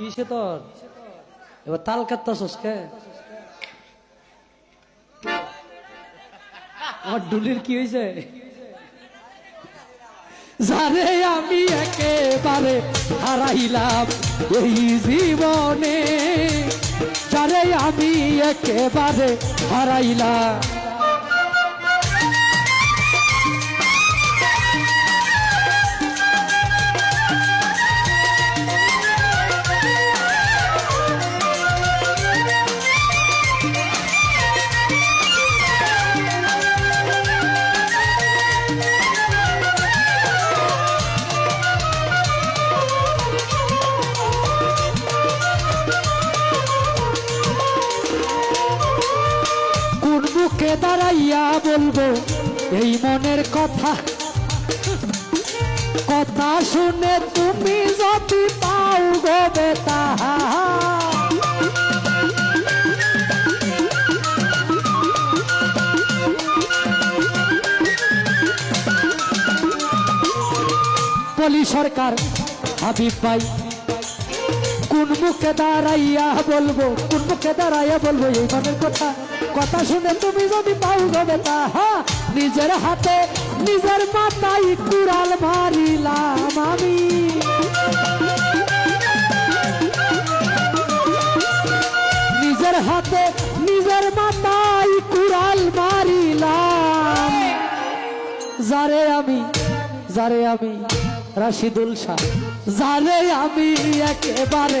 কিসে তোর? এবার তাল কাটতাছস কে? আমার ডুলির কি হয়েছে জানে আমি একেবারে হারাইলাম এই জীবনে, যারে আমি একেবারে হারাইলাম। দাঁড়াইয়া বলব, এই মনের কথা। কথা শুনে তুমি যদি পাও গো বেতা বলি সরকার, হাবিব ভাই, কোন মুখে দাঁড়াইয়া বলব, কোন মুখে দাঁড়াইয়া বলব এই মনের কথা? কথা শুনে তুমি যদি পাও গবে তাহা নিজের হাতে নিজের মাথায় কুড়াল মারিলাম আমি। নিজের হাতে নিজের মাথায় কুড়াল মারিলাম। যারে আমি যারে আমি, রাশিদুল শাহ, যারে আমি একেবারে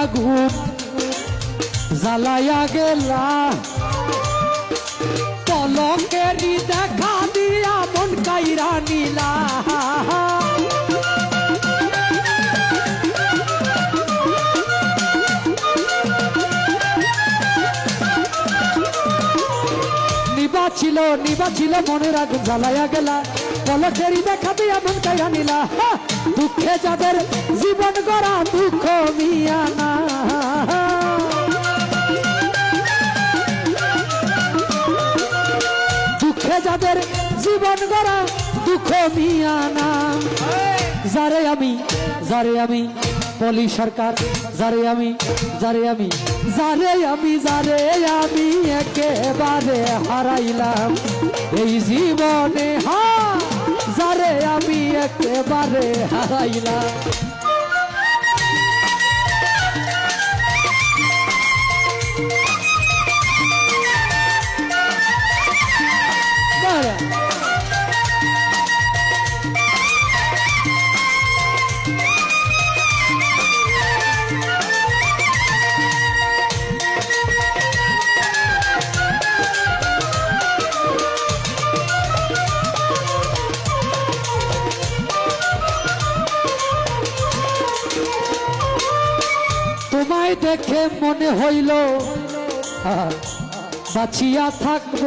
আগুন জ্বালাইয়া গেলা। পলকেরই দেখা দিয়া মন কাইরা নিলা। ছিল নিবা ছিল, মনের আগুন জ্বালাইয়া গেলা। পলকেরই দেখা দিয়া মন কাইরা নিলা! দুঃখে যাদের জীবন গড়া দুঃখ মিয়া না। দুঃখে যাদের জীবন গড়া দুঃখ মিয়া না। যারে আমি যারে আমি বলি সরকার, যারে আমি যারে আমি যারে আমি যারে আমি একেবারে হারাইলাম। এই জীবনে হা, যারে আমি একেবারে হারাইলাম। দেখে মনে হইল বাঁচিয়া থাকব।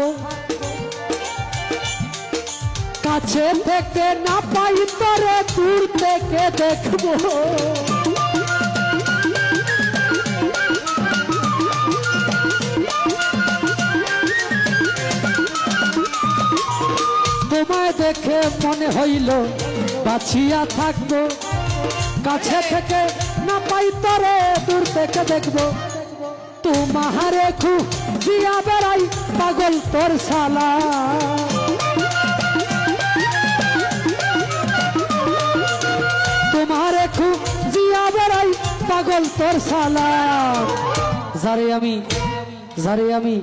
কাছে থেকে না পাই তরে দূর থেকে দেখব। তোমায় দেখে মনে হইল, বাঁচিয়া থাকব। কাছে থেকে না পাই তরে, দূর থেকে দেখব। তোমারে খু দিয়া বেড়াই, পাগল তোর শালা। তোমারে খু জিয়া বেড়াই, পাগল তোর শালা। যারে আমি যারে আমি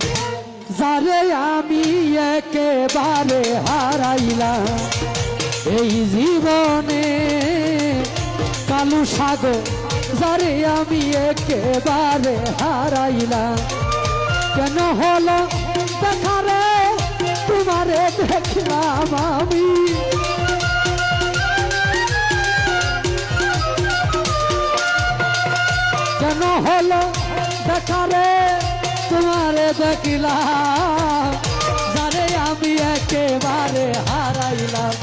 যারে আমি একেবারে হারাইলাম। এই জীবনে কালু সাগর, যারে আমি একেবারে হারাইলাম। কেন হলো দেখারে তোমার দেখলাম আমি। কেন হলো দেখারে তোমারে দেখলাম। জানে আমি একেবারে হারাইলাম।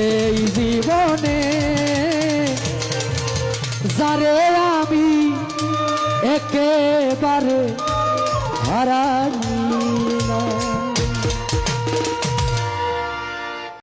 এই জীবনে যারে আমি একেবারে হারাইলাম